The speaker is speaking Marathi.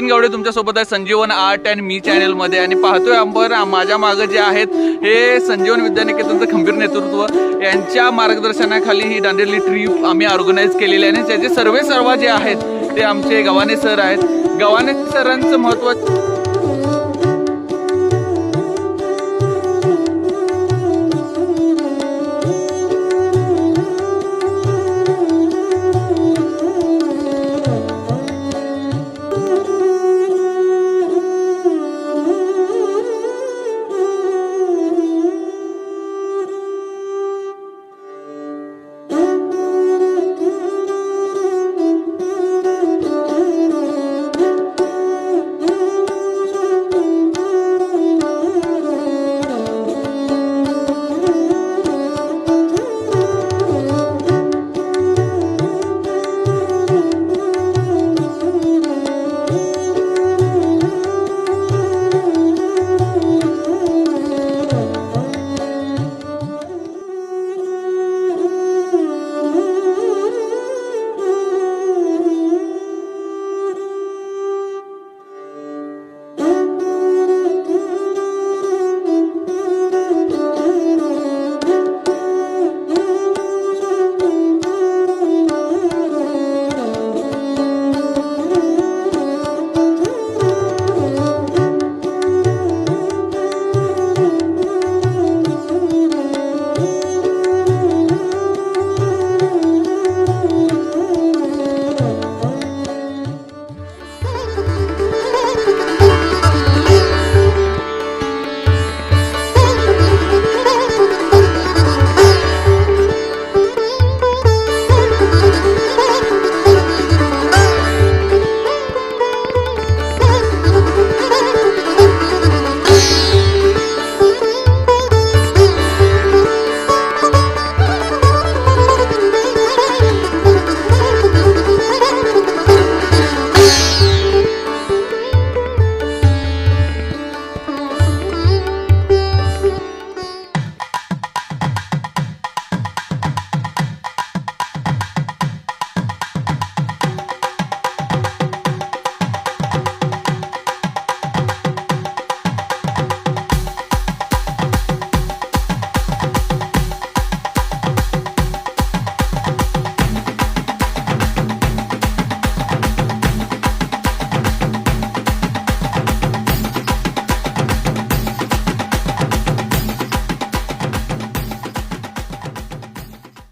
नितीन गावडे तुमच्यासोबत आहे. संजीवन आर्ट अँड मी चॅनेलमध्ये. आणि पाहतोय आपण माझ्या मागं जे आहेत हे संजीवन विद्यानिकेतनचं खंबीर नेतृत्व. यांच्या मार्गदर्शनाखाली ही दांडेली ट्रीप आम्ही ऑर्गनाईज केलेली आहे. आणि त्याचे सर्वे सर्व जे आहेत ते आमचे गव्हाणे सर आहेत. गव्हाणे सरांचं महत्त्व